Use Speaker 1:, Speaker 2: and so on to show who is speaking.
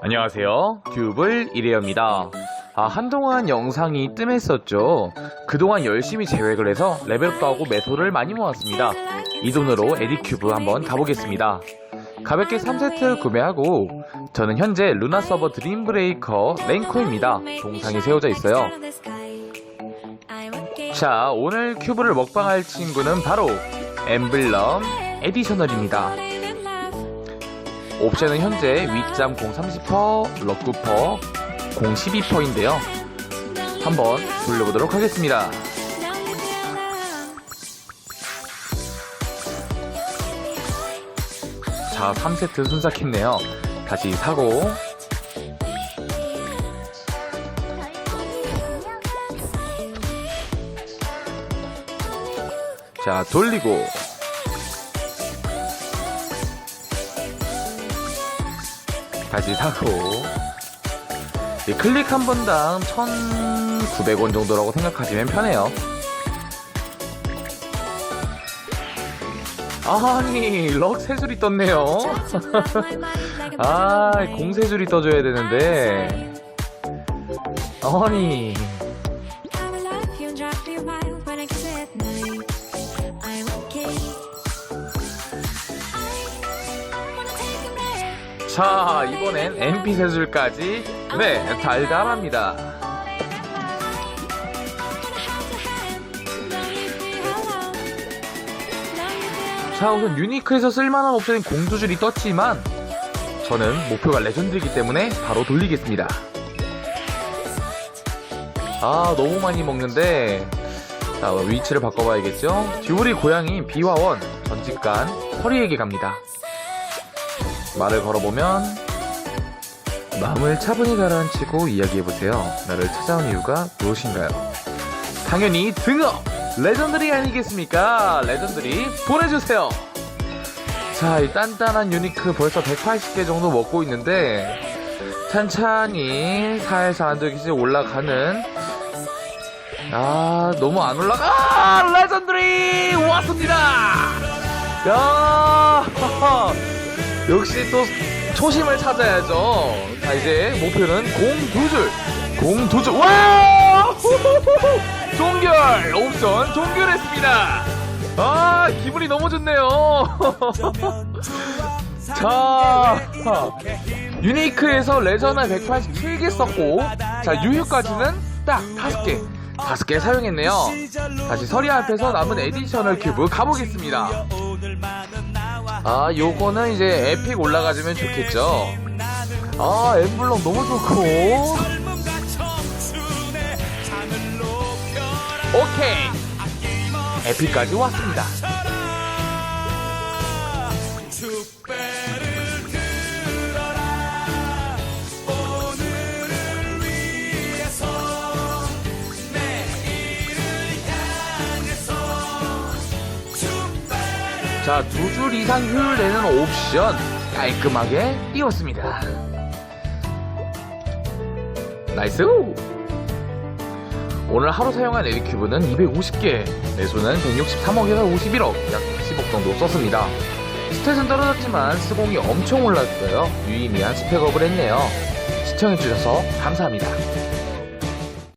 Speaker 1: 안녕하세요. 듀블 이래입니다. 아, 한동안 영상이 뜸했었죠. 그동안 열심히 재획을 해서 레벨업도 하고 매소를 많이 모았습니다. 이 돈으로 에디큐브 한번 가보겠습니다. 가볍게 3세트 구매하고 저는 현재 루나 서버 드림브레이커 랭커입니다. 동상이 세워져 있어요. 자, 오늘 큐브를 먹방할 친구는 바로 엠블럼 에디셔널입니다. 옵션은 현재 윗잠 030%, 럭구퍼 012%인데요. 한번 돌려보도록 하겠습니다. 자, 3세트 순삭했네요. 다시 사고 자, 돌리고 다시 사고 이 클릭 한 번당 1,900원 정도라고 생각하시면 편해요. 아니, 럭 세줄이 떴네요. 아, 공세줄이 떠줘야 되는데. 아니, 자, 이번엔 MP 세줄까지. 네, 달달합니다. 자, 우선 유니크에서 쓸만한 옵션인 공두줄이 떴지만, 저는 목표가 레전드이기 때문에 바로 돌리겠습니다. 아, 너무 많이 먹는데, 자, 위치를 바꿔봐야겠죠? 듀블이 고양이인 비화원, 전직간, 서리에게 갑니다. 말을 걸어보면, 마음을 차분히 가라앉히고 이야기해보세요. 나를 찾아온 이유가 무엇인가요? 당연히 등어! 레전드리 아니겠습니까? 레전드리 보내주세요! 자, 이 단단한 유니크 벌써 180개 정도 먹고 있는데, 천천히 살살 안정기씩 올라가는, 아, 너무 안 올라가! 아, 레전드리 왔습니다! 야 역시 또 초심을 찾아야죠. 자, 이제 목표는 공 두 줄. 공 두 줄. 와! 종결! 옵션 종결했습니다. 아, 기분이 너무 좋네요. 자, 유니크에서 레저나 187개 썼고, 자, 유효까지는 딱 5개. 5개 사용했네요. 다시 서리 앞에서 남은 에디셔널 큐브 가보겠습니다. 아, 요거는 이제 에픽 올라가주면 좋겠죠. 아, 엠블럼 너무 좋고. 오케이. 에픽까지 왔습니다. 자, 두 줄 이상 효율 내는 옵션 깔끔하게 띄웠습니다. 나이스! 오늘 하루 사용한 에디큐브는 250개, 매수는 163억에서 51억, 약 10억 정도 썼습니다. 스탯은 떨어졌지만 스공이 엄청 올랐어요. 유의미한 스펙업을 했네요. 시청해주셔서 감사합니다.